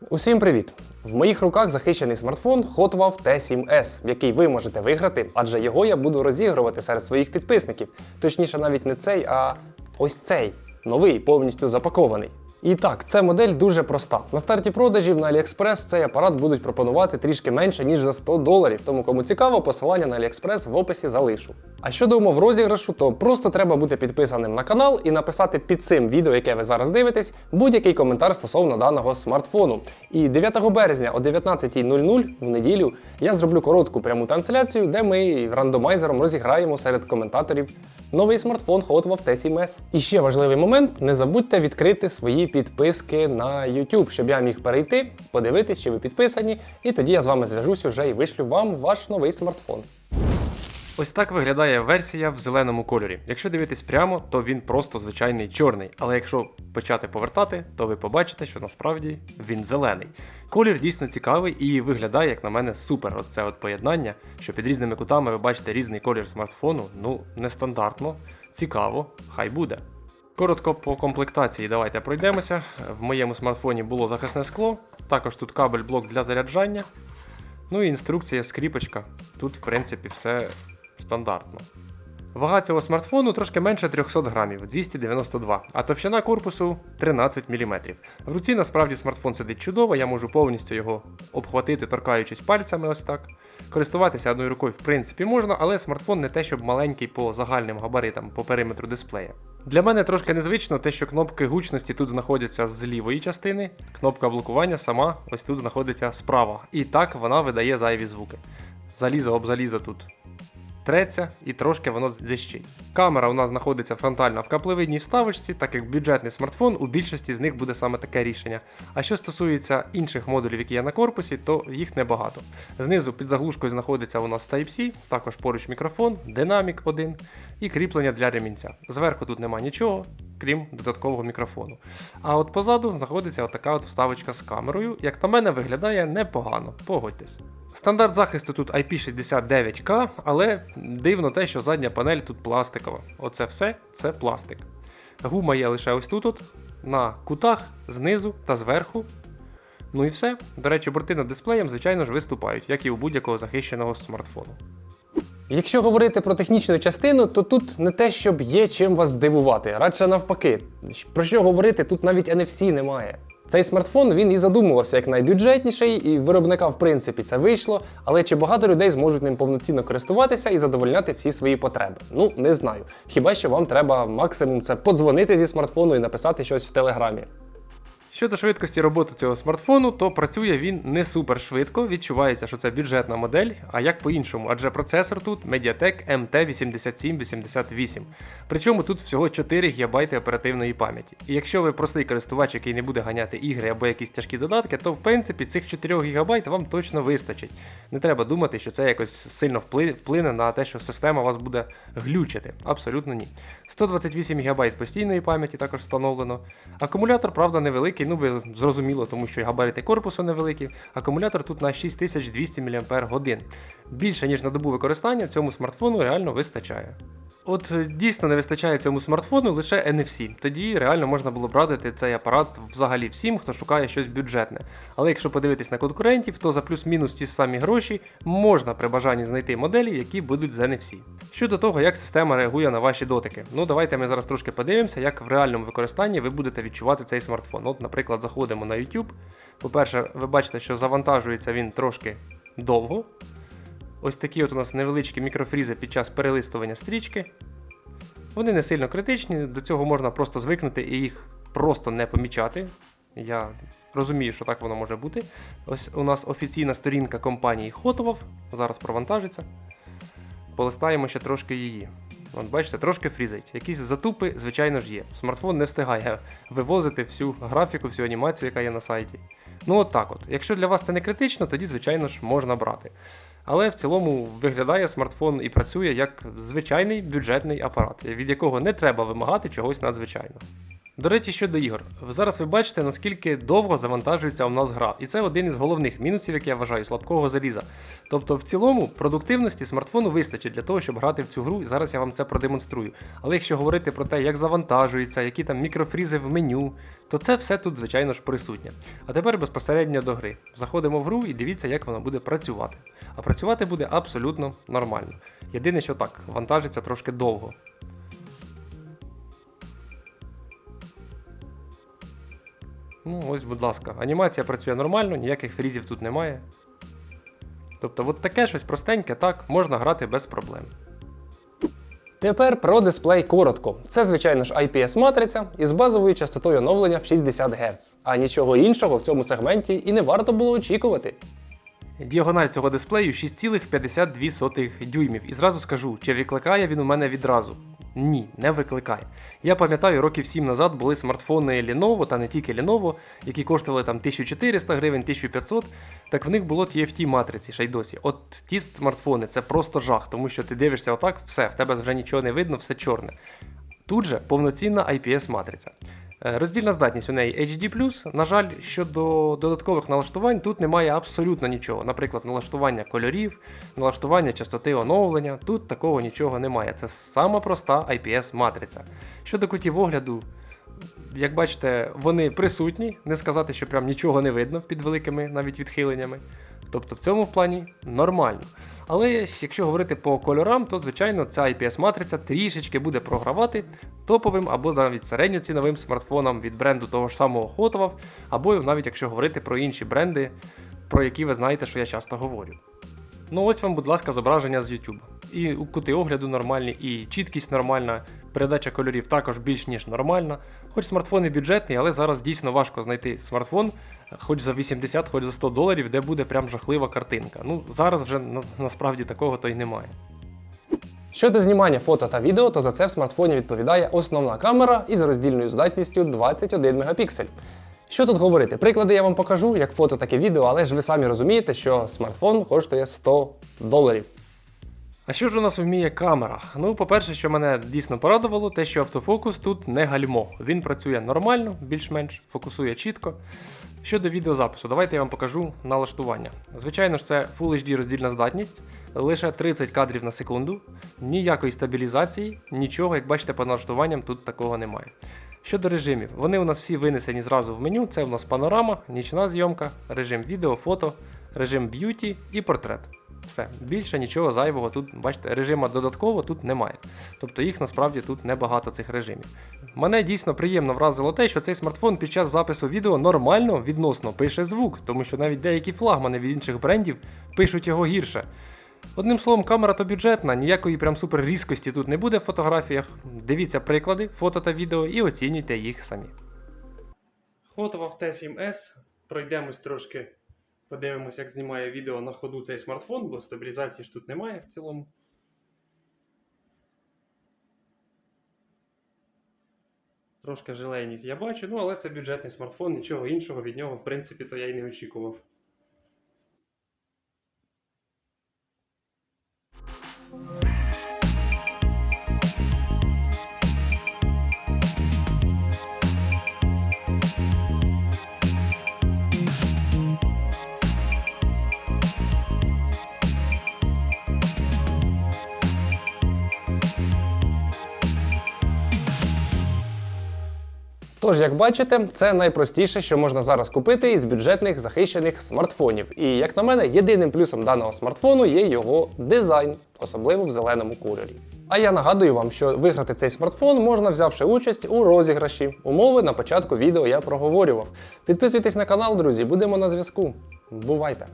Усім привіт! В моїх руках захищений смартфон Hotwav T7S, який ви можете виграти, адже його я буду розігрувати серед своїх підписників. Точніше, навіть не цей, а ось цей новий, повністю запакований. І так, ця модель дуже проста. На старті продажів на AliExpress цей апарат будуть пропонувати трішки менше, ніж за 100 доларів. Тому кому цікаво, посилання на AliExpress в описі залишу. А щодо умов розіграшу, то просто треба бути підписаним на канал і написати під цим відео, яке ви зараз дивитесь, будь-який коментар стосовно даного смартфону. І 9 березня о 19.00 в неділю я зроблю коротку пряму трансляцію, де ми рандомайзером розіграємо серед коментаторів новий смартфон Hotwav T7S. І ще важливий момент: не забудьте відкрити свої підписки на YouTube, щоб я міг перейти, подивитись, чи ви підписані, і тоді я з вами зв'яжусь уже і вишлю вам ваш новий смартфон. Ось так виглядає версія в зеленому кольорі. Якщо дивитись прямо, то він просто звичайний чорний. Але якщо почати повертати, то ви побачите, що насправді він зелений. Колір дійсно цікавий і виглядає, як на мене, супер. Оце от поєднання, що під різними кутами ви бачите різний колір смартфону. Ну, нестандартно, цікаво, хай буде. Коротко по комплектації давайте пройдемося. В моєму смартфоні було захисне скло, також тут кабель-блок для заряджання. Ну і інструкція, скріпочка. Тут, в принципі, все стандартно. Вага цього смартфону трошки менше 300 грамів 292, а товщина корпусу 13 мм. В руці насправді смартфон сидить чудово, я можу повністю його обхватити, торкаючись пальцями ось так. Користуватися одною рукою в принципі можна, але смартфон не те, щоб маленький по загальним габаритам по периметру дисплея. Для мене трошки незвично те, що кнопки гучності тут знаходяться з лівої частини, кнопка блокування сама ось тут знаходиться справа. І так вона видає зайві звуки. Залізо об залізо тут треться і трошки воно дзищить. Камера у нас знаходиться фронтально в каплевидній вставочці, так як бюджетний смартфон у більшості з них буде саме таке рішення. А що стосується інших модулів, які є на корпусі, то їх небагато. Знизу під заглушкою знаходиться у нас Type-C, також поруч мікрофон, динамік 1 і кріплення для ремінця. Зверху тут нема нічого. Крім додаткового мікрофону. А от позаду знаходиться отака от вставочка з камерою. Як на мене, виглядає непогано, погодьтесь. Стандарт захисту тут IP69K, але дивно те, що задня панель тут пластикова. Оце все це пластик. Гума є лише ось тут, от, на кутах, знизу та зверху. Ну і все. До речі, борти над дисплеєм, звичайно ж, виступають, як і у будь-якого захищеного смартфону. Якщо говорити про технічну частину, то тут не те, щоб є чим вас здивувати, радше навпаки. Про що говорити, тут навіть NFC немає. Цей смартфон він і задумувався як найбюджетніший, і виробника, в принципі, це вийшло. Але чи багато людей зможуть ним повноцінно користуватися і задовольняти всі свої потреби? Ну, не знаю. Хіба що вам треба максимум це подзвонити зі смартфону і написати щось в телеграмі. Щодо швидкості роботи цього смартфону, то працює він не супер швидко, відчувається, що це бюджетна модель, а як по-іншому, адже процесор тут Mediatek MT8788. Причому тут всього 4 ГБ оперативної пам'яті. І якщо ви простий користувач, який не буде ганяти ігри або якісь тяжкі додатки, то в принципі цих 4 ГБ вам точно вистачить. Не треба думати, що це якось сильно вплине на те, що система вас буде глючити. Абсолютно ні. 128 ГБ постійної пам'яті також встановлено. Акумулятор, правда, невеликий, ну ви зрозуміло, тому що і габарити корпусу невеликі. Акумулятор тут на 6200 мАч. Більше ніж на добу використання цьому смартфону реально вистачає. От е, дійсно не вистачає цьому смартфону лише NFC. Тоді реально можна було б радити цей апарат взагалі всім, хто шукає щось бюджетне. Але якщо подивитись на конкурентів, то за плюс-мінус ті самі гроші можна при бажанні знайти моделі, які будуть з NFC. Щодо того, як система реагує на ваші дотики. Ну давайте ми зараз трошки подивимося, як в реальному використанні ви будете відчувати цей смартфон. От, наприклад, заходимо на YouTube. По-перше, ви бачите, що завантажується він трошки довго. Ось такі от у нас невеличкі мікрофрізи під час перелистування стрічки. Вони не сильно критичні, до цього можна просто звикнути і їх просто не помічати. Я розумію, що так воно може бути. Ось у нас офіційна сторінка компанії Hotwav, зараз провантажиться. Полистаємо ще трошки її. От бачите, трошки фрізить. Якісь затупи, звичайно ж є. Смартфон не встигає вивозити всю графіку, всю анімацію, яка є на сайті. Ну от так от. Якщо для вас це не критично, тоді, звичайно ж, можна брати. Але в цілому виглядає смартфон і працює як звичайний бюджетний апарат, від якого не треба вимагати чогось надзвичайного. До речі, щодо ігор, зараз ви бачите, наскільки довго завантажується у нас гра, і це один із головних мінусів, як я вважаю, слабкого заліза. Тобто, в цілому, продуктивності смартфону вистачить для того, щоб грати в цю гру, і зараз я вам це продемонструю. Але якщо говорити про те, як завантажується, які там мікрофрізи в меню, то це все тут, звичайно ж, присутнє. А тепер безпосередньо до гри. Заходимо в гру і дивіться, як вона буде працювати. А працювати буде абсолютно нормально. Єдине, що так, вантажиться трошки довго. Ну, ось, будь ласка, анімація працює нормально, ніяких фрізів тут немає. Тобто, от таке щось простеньке, так, можна грати без проблем. Тепер про дисплей коротко. Це, звичайно ж, IPS-матриця із базовою частотою оновлення в 60 Гц. А нічого іншого в цьому сегменті і не варто було очікувати. Діагональ цього дисплею 6,52 дюймів. І зразу скажу, чи викликає він у мене відразу? Ні, не викликай. Я пам'ятаю, років 7 назад були смартфони Lenovo, та не тільки Lenovo, які коштували там 1400 гривень, 1500. Так в них було TFT матриці ще й досі. От ті смартфони це просто жах, тому що ти дивишся отак, все, в тебе вже нічого не видно, все чорне. Тут же повноцінна IPS-матриця. Е, Роздільна здатність у неї HD+. На жаль, щодо додаткових налаштувань тут немає абсолютно нічого. Наприклад, налаштування кольорів, налаштування частоти оновлення. Тут такого нічого немає. Це сама проста IPS-матриця. Щодо кутів огляду, як бачите, вони присутні. Не сказати, що прям нічого не видно під великими навіть відхиленнями. Тобто в цьому плані нормально. Але якщо говорити по кольорам, то звичайно ця IPS-матриця трішечки буде програвати топовим або навіть середньоціновим смартфонам від бренду того ж самого Hotwav, або навіть якщо говорити про інші бренди, про які ви знаєте, що я часто говорю. Ну ось вам, будь ласка, зображення з YouTube. І кути огляду нормальні, і чіткість нормальна, передача кольорів також більш ніж нормальна. Хоч смартфон і бюджетний, але зараз дійсно важко знайти смартфон, хоч за 80, хоч за 100 доларів, де буде прям жахлива картинка. Ну зараз вже на- насправді такого то й немає. Щодо знімання фото та відео, то за це в смартфоні відповідає основна камера із роздільною здатністю 21 мегапіксель. Що тут говорити? Приклади я вам покажу, як фото, так і відео, але ж ви самі розумієте, що смартфон коштує 100 доларів. А що ж у нас вміє камера? Ну, по-перше, що мене дійсно порадувало, те, що автофокус тут не гальмо. Він працює нормально, більш-менш, фокусує чітко. Щодо відеозапису, давайте я вам покажу налаштування. Звичайно ж, це Full HD роздільна здатність, лише 30 кадрів на секунду, ніякої стабілізації, нічого, як бачите, по налаштуванням тут такого немає. Щодо режимів, вони у нас всі винесені зразу в меню. Це у нас панорама, нічна зйомка, режим відео, фото, режим б'юті і портрет. Все, більше нічого зайвого тут, бачите, режима додатково тут немає. Тобто їх насправді тут небагато цих режимів. Мене дійсно приємно вразило те, що цей смартфон під час запису відео нормально відносно пише звук, тому що навіть деякі флагмани від інших брендів пишуть його гірше. Одним словом, камера то бюджетна, ніякої прям супер різкості тут не буде в фотографіях. Дивіться приклади, фото та відео і оцінюйте їх самі. Фото в Т7S. Пройдемось трошки, подивимось, як знімає відео на ходу цей смартфон, бо стабілізації ж тут немає в цілому. Трошки желейність я бачу, ну але це бюджетний смартфон, нічого іншого від нього, в принципі, то я й не очікував. Тож, як бачите, це найпростіше, що можна зараз купити із бюджетних захищених смартфонів. І як на мене, єдиним плюсом даного смартфону є його дизайн, особливо в зеленому кольорі. А я нагадую вам, що виграти цей смартфон можна взявши участь у розіграші. Умови на початку відео я проговорював. Підписуйтесь на канал, друзі, будемо на зв'язку. Бувайте!